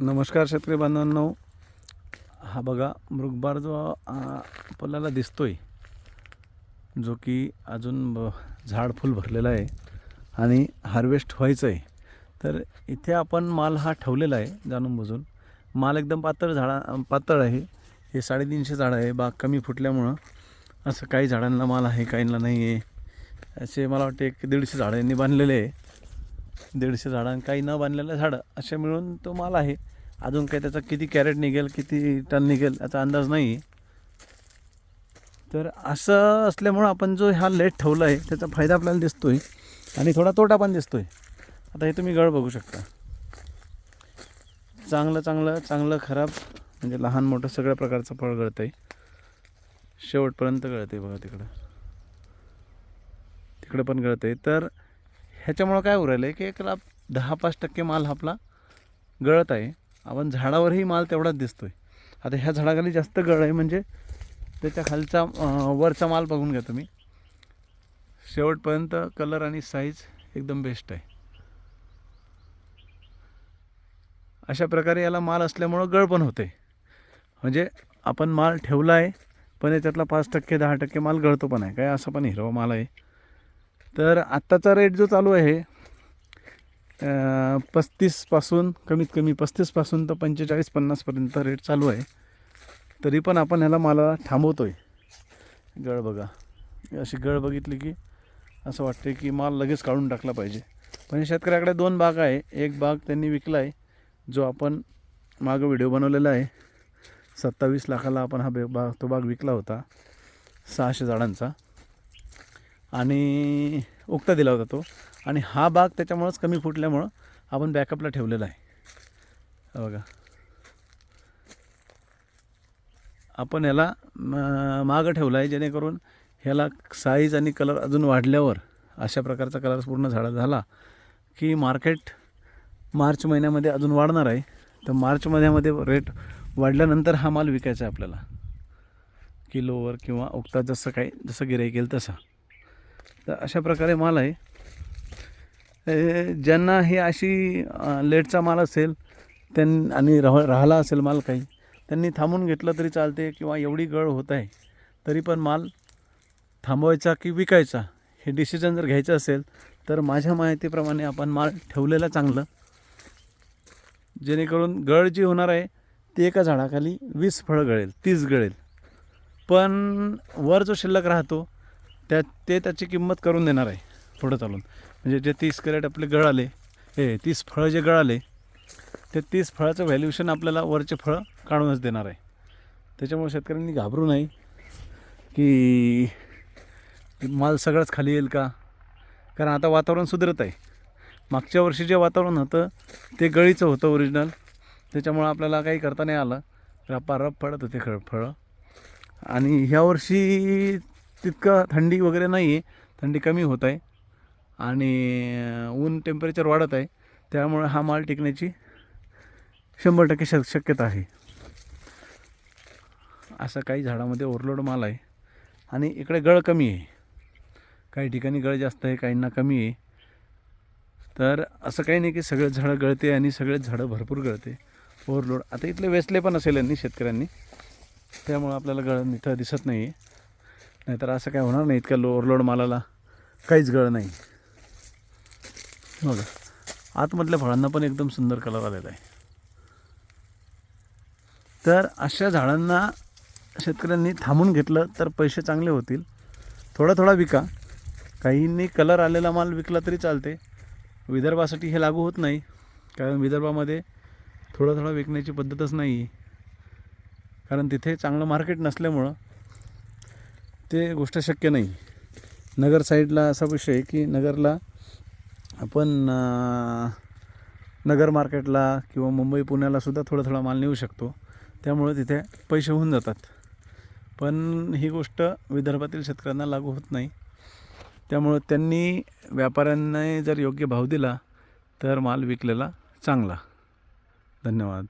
नमस्कार शेतकरी बांधवांनो. हा बघा मृगबार जो आपल्याला दिसतो आहे जो की अजून ब झाड फुल भरलेलं आहे आणि हार्वेस्ट व्हायचं आहे तर इथे आपण माल हा ठेवलेला आहे जाणून बुजून. माल एकदम पातळ झाडा पातळ आहे. हे साडेतीनशे झाडं आहे बाग कमी फुटल्यामुळं असं काही झाडांना माल आहे काहींना नाही आहे असे मला वाटते एक दीडशे झाडांनी बांधलेले आहे. दीडशे झाडां काही न बांधलेलं झाडं असे मिळून तो माल आहे. अजून काही त्याचा किती कॅरेट निघेल किती टन निघेल याचा अंदाज नाही तर असं असल्यामुळं आपण जो हा लेट ठेवला आहे त्याचा फायदा आपल्याला दिसतो आहे आणि थोडा तोटा पण दिसतो आहे आता हे तुम्ही गळ बघू शकता. चांगलं चांगलं चांगलं खराब म्हणजे लहान मोठं सगळ्या प्रकारचं फळ गळतं आहे शेवटपर्यंत गळतं आहे बघा तिकडं. तिकडं पण गळतं आहे तर ह्याच्यामुळं काय उरायलं आहे की एक लाभ दहा पाच टक्के माल आपला गळत आहे. आपण झाडावरही माल तेवढाच दिसतो आहे आता ह्या झाडाखाली जास्त गळ आहे म्हणजे त्याच्या खालचा वरचा माल बघून घ्या तुम्ही. शेवटपर्यंत कलर आणि साईज एकदम बेस्ट आहे. अशा प्रकारे याला माल असल्यामुळं गळ पण होते. म्हणजे आपण माल ठेवला आहे पण याच्यातला पाच टक्के दहा टक्के माल गळतो पण आहे. काय असं पण हिरवा माल आहे. तर आत्ताचा रेट जो चालू आहे पस्तीसपासून कमीत कमी पस्तीसपासून तर पंचेचाळीस पन्नासपर्यंत रेट चालू आहे. तरी पण आपण ह्याला मला थांबवतो आहे गळ बघा. अशी गळ बघितली की असं वाटते की माल लगेच काढून टाकला पाहिजे. पण शेतकऱ्याकडे दोन बाग आहे. एक बाग त्यांनी विकला आहे जो आपण मागं व्हिडिओ बनवलेला आहे. सत्तावीस लाखाला आपण हा बे बाग तो बाग विकला होता. सहाशे झाडांचा. आणि उक्ता दिला होता तो. आणि हा बाग त्याच्यामुळंच कमी फुटल्यामुळं आपण बॅकअपला ठेवलेला आहे. बघा. आपण ह्याला म- मागं ठेवला आहे जेणेकरून ह्याला साईज आणि कलर अजून वाढल्यावर अशा प्रकारचा कलर पूर्ण झाडा झाला की मार्केट मार्च महिन्यामध्ये अजून वाढणार आहे. तर मार्च महिन्यामध्ये रेट वाढल्यानंतर हा माल विकायचा आहे आपल्याला. किलोवर किंवा उक्ता जसं काही जसं गिराईक येईल तसं. तर अशा प्रकारे माल आहे. ज्यांना हे अशी लेटचा माल असेल त्यां आणि राह राहिला असेल माल काही त्यांनी थांबून घेतलं तरी चालते किंवा एवढी गळ होत आहे तरी पण माल थांबवायचा की विकायचा हे डिसिजन जर घ्यायचं असेल तर माझ्या माहितीप्रमाणे आपण माल ठेवलेला चांगलं. जेणेकरून गळ जी होणार आहे ती एका झाडाखाली वीस फळं गळेल तीस गळेल. पण वर जो शिल्लक राहतो त्या ते त्याची किंमत करून देणार आहे पुढं चालून. म्हणजे जे तीस कॅरेट आपले गळाले हे तीस फळं जे गळाले ते तीस फळाचं व्हॅल्युएशन आपल्याला वरचे फळं काढूनच देणार आहे. त्याच्यामुळे शेतकऱ्यांनी घाबरू नाही की माल सगळंच खाली येईल का? कारण आता वातावरण सुधरत आहे. मागच्या वर्षी जे वातावरण होतं ते गळीचं होतं ओरिजिनल त्याच्यामुळं आपल्याला काही करता नाही आलं. रपारप पडत होते खळ फळं. आणि ह्या वर्षी तितकं थंडी वगैरे नाही आहे थंडी कमी होत आहे. आणि ऊन टेम्परेचर वाढत आहे. त्यामुळे हा माल टिकण्याची शंभर टक्के श शक्यता आहे. असं काही झाडामध्ये ओव्हरलोड माल आहे. आणि इकडे गळ कमी आहे. काही ठिकाणी गळ जास्त आहे काहींना कमी आहे. तर असं काही नाही की सगळेच झाडं गळते आणि सगळेच झाडं भरपूर गळते. ओव्हरलोड आता इथले वेचले पण असेल यांनी शेतकऱ्यांनी. त्यामुळं आपल्याला गळ इथं दिसत नाही आहे नाहीतर असं काय होणार नाही इतक्या लो ओव्हरलोड मालाला. काहीच गळ नाही. बघा. आतमधल्या फळांना पण एकदम सुंदर कलर आलेला आहे. तर अशा झाडांना शेतकऱ्यांनी थांबून घेतलं तर पैसे चांगले होतील. थोडा थोडा विका. काहींनी कलर आलेला माल विकला तरी चालते. विदर्भासाठी हे लागू होत नाही. कारण विदर्भामध्ये थोडं थोडं विकण्याची पद्धतच नाही आहे कारण तिथे चांगलं मार्केट नसल्यामुळं ते गोष्ट शक्य नाही. नगर साईडला असा विषय आहे की नगरला आपण नगर मार्केटला किंवा मुंबई पुण्याला सुद्धा थोडा थोडा माल नेऊ शकतो. त्यामुळे तिथे पैसे होऊन जातात. पण ही गोष्ट विदर्भातील शेतकऱ्यांना लागू होत नाही. त्यामुळं त्यांनी व्यापाऱ्यांनी जर योग्य भाव दिला तर माल विकलेला चांगला. धन्यवाद.